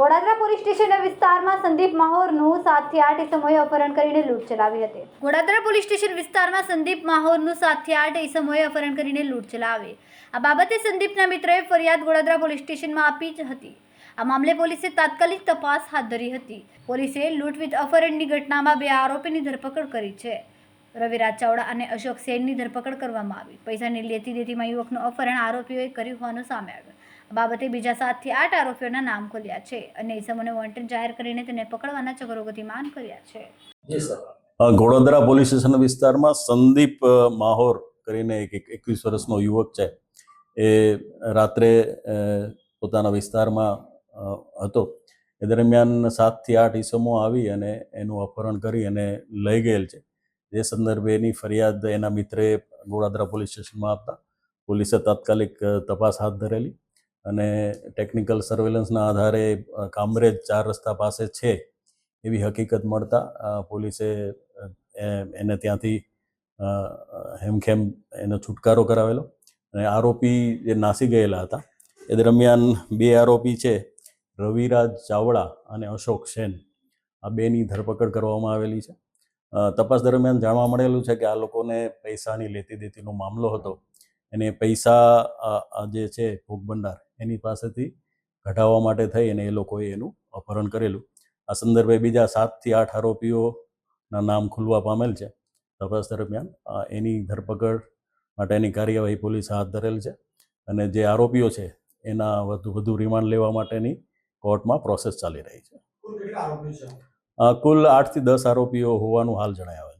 Godadara police સ્ટેશનના વિસ્તારમાં સંદીપ માહોરનું સાતથી આઠ સમયે અપહરણ કરીને લૂંટ ચલાવી હતી. ગોડાદરા પોલીસ સ્ટેશન વિસ્તારમાં સંદીપ માહોરનું સાતથી આઠ સમયે અપહરણ કરીને લૂંટ ચલાવી. આ બાબતે સંદીપના મિત્રએ ફરિયાદ ગોડાદરા પોલીસ સ્ટેશનમાં આપી જ હતી. આ મામલે પોલીસે તાત્કાલિક તપાસ હાથ ધરી હતી. પોલીસે લૂંટ વિથ અપહરણની ઘટનામાં બે આરોપીની ધરપકડ કરી છે. રવિરાજ ચાવડા અને અશોક સેનની ધરપકડ કરવામાં આવી. પૈસાની લેતી દેતીમાં યુવકનું અપહરણ આરોપીઓએ કર્યું હોવાનું સામે આવ્યું. બાબતે બીજા સાતથી આઠ આરોપીઓના નામ ખોલ્યા છે અને ઇસમોને વોન્ટેડ જાહેર કરીને તેને પકડવાના ચક્રો ગતિમાન કર્યા છે. ઘોડોદરા ગોળોદરા પોલીસ સ્ટેશન વિસ્તારમાં સંદીપ માહોર કરીને એક એક એકવીસ વર્ષનો યુવક છે. એ રાત્રે પોતાના વિસ્તારમાં હતો. એ દરમિયાન સાતથી આઠ ઈસમો આવી અને એનું અપહરણ કરી અને લઈ ગયેલ છે. જે સંદર્ભે એની ફરિયાદ એના મિત્રે ગોળાદરા પોલીસ સ્ટેશનમાં આપતા. પોલીસે તાત્કાલિક તપાસ હાથ ધરેલી. અને ટેકનિકલ સર્વેલન્સના આધારે કામરેજ ચાર રસ્તા પાસે છે એવી હકીકત મળતા પોલીસે એને ત્યાંથી હેમખેમ એનો છુટકારો કરાવેલો. અને આરોપી જે નાસી ગયેલા હતા, એ દરમિયાન બે આરોપી છે, રવિરાજ ચાવડા અને અશોક સેન. આ બેની ધરપકડ કરવામાં આવેલી છે. તપાસ દરમિયાન જાણવા મળેલું છે કે આ લોકોને પૈસાની લેતી દેતીનો મામલો હતો. એને પૈસા જે છે, ભોગ ભંડાર એની પાસેથી કઢાવવા માટે થઈ અને એ લોકોએ એનું અપહરણ કરેલું. આ સંદર્ભે બીજા સાતથી આઠ આરોપીઓના નામ ખુલવા પામેલ છે. તપાસ દરમિયાન એની ધરપકડ માટેની કાર્યવાહી પોલીસ હાથ ધરેલ છે અને જે આરોપીઓ છે એના વધુ વધુ રિમાન્ડ લેવા માટેની કોર્ટમાં પ્રોસેસ ચાલી રહી છે. કુલ આઠથી દસ આરોપીઓ હોવાનું હાલ જણાવેલ